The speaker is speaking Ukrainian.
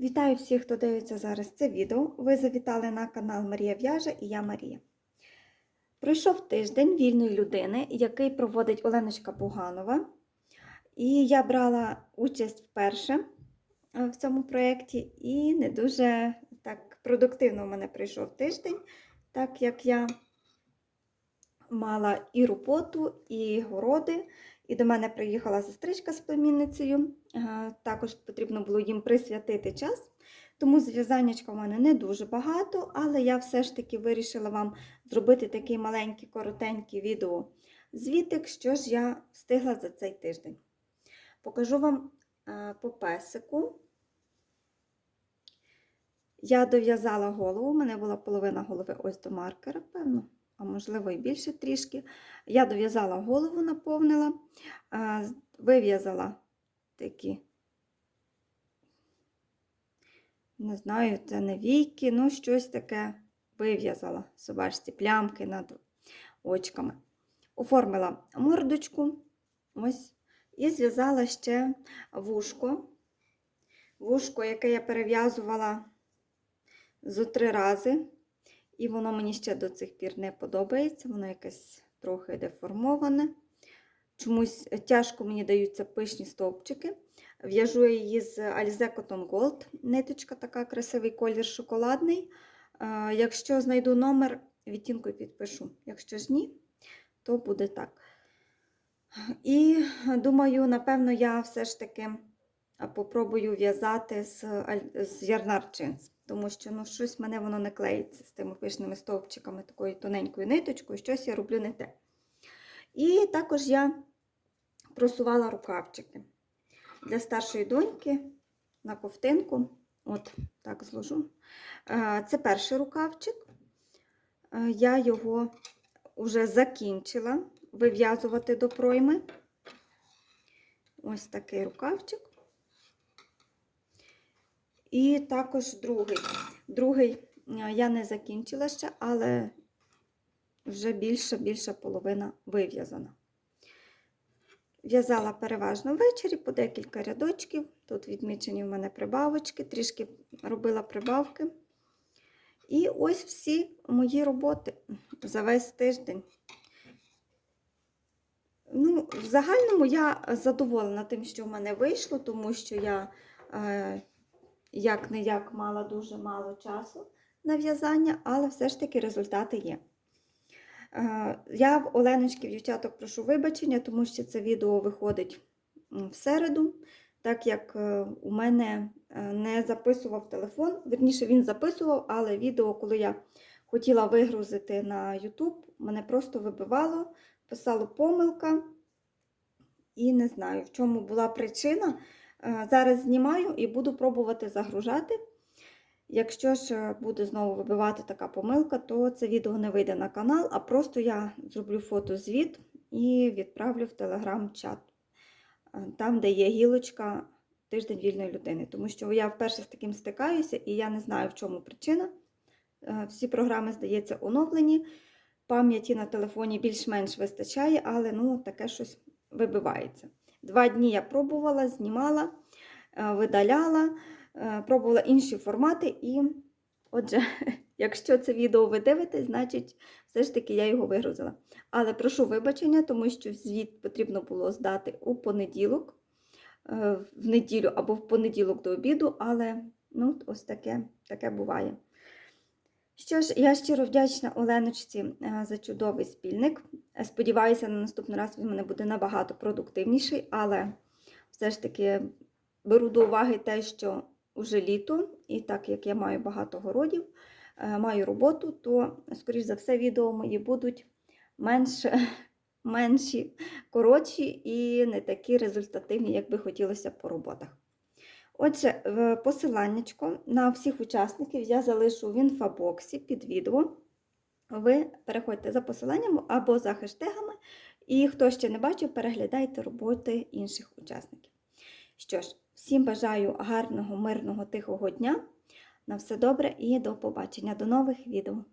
Вітаю всіх, хто дивиться зараз це відео. Ви завітали на канал Марія В'яже і я Марія. Пройшов тиждень вільної людини, який проводить Оленочка Пуганова. І я брала участь вперше е, в цьому проєкті, і не дуже так продуктивно в мене пройшов тиждень, так як я мала і роботу, і городи. І до мене приїхала сестричка з племінницею. Е, Також потрібно було їм присвятити час. Тому зв'язаннячка в мене не дуже багато, але я все ж таки вирішила вам зробити такий маленький, коротенький відео звітик, що ж я встигла за цей тиждень. Покажу вам е, по песику. Я дов'язала голову, у мене була половина голови ось до маркера, певно а можливо і більше трішки. Я дов'язала голову, наповнила, вив'язала такі, не знаю, це не війки, ну щось таке вив'язала собачці, плямки над очками. Оформила мордочку, ось, і зв'язала ще вушко. Вушко, яке я перев'язувала зо три рази. І воно мені ще до цих пір не подобається, воно якесь трохи деформоване. Чомусь тяжко мені даються пишні стовпчики. В'яжу я її з Alize Cotton Gold. Ниточка така красивий колір шоколадний. Якщо знайду номер, відтінкою підпишу. Якщо ж ні, то буде так. І думаю, напевно, я все ж таки попробую в'язати з, з ярнар джинс тому що ну, щось мене воно не клеїться з тими пишними стовпчиками, такою тоненькою ниточкою, щось я роблю не те. І також я просувала рукавчики для старшої доньки на ковтинку. От, так зложу. Це перший рукавчик. Я його вже закінчила вив'язувати до пройми. Ось такий рукавчик. І також другий. Другий е, я не закінчила ще, але вже більша більша половина вив'язана. В'язала переважно ввечері по декілька рядочків. Тут відмічені в мене прибавочки, трішки робила прибавки. І ось всі мої роботи за весь тиждень. Ну, В загальному я задоволена тим, що в мене вийшло, тому що я е, як не як мала дуже мало часу на в'язання, але все ж таки результати є. Е, я в Оленочки дівчаток прошу вибачення, тому що це відео виходить в середу, так як е, у мене е, не записував телефон. Верніше, він записував, але відео, коли я хотіла вигрузити на YouTube, мене просто вибивало, писало помилка. І не знаю, в чому була причина. Е, зараз знімаю і буду пробувати загружати. Якщо ж е, буде знову вибивати така помилка, то це відео не вийде на канал, а просто я зроблю фотозвіт і відправлю в телеграм-чат, е, там, де є гілочка тиждень вільної людини. Тому що я вперше з таким стикаюся, і я не знаю, в чому причина. Всі програми, здається, оновлені. Пам'яті на телефоні більш-менш вистачає, але ну, таке щось вибивається. Два дні я пробувала, знімала, е, видаляла, е, пробувала інші формати, і, отже, якщо це відео ви дивитесь, значить, все ж таки я його вигрузила. Але прошу вибачення, тому що звіт потрібно було здати у понеділок, е, в неділю або в понеділок до обіду, але ну, ось таке, таке буває. Що ж, я щиро вдячна Оленочці е, за чудовий спільник. Е, сподіваюся, на наступний раз він мене буде набагато продуктивніший, але все ж таки беру до уваги те, що вже літо, і так як я маю багато городів, е, маю роботу, то, скоріш за все, відео мої будуть менш, менші, коротші і не такі результативні, як би хотілося по роботах. Отже, посиланнячко на всіх учасників я залишу в інфобоксі під відео. Ви переходьте за посиланням або за хештегами, і хто ще не бачив, переглядайте роботи інших учасників. Що ж, всім бажаю гарного, мирного, тихого дня. На все добре і до побачення, до нових відео!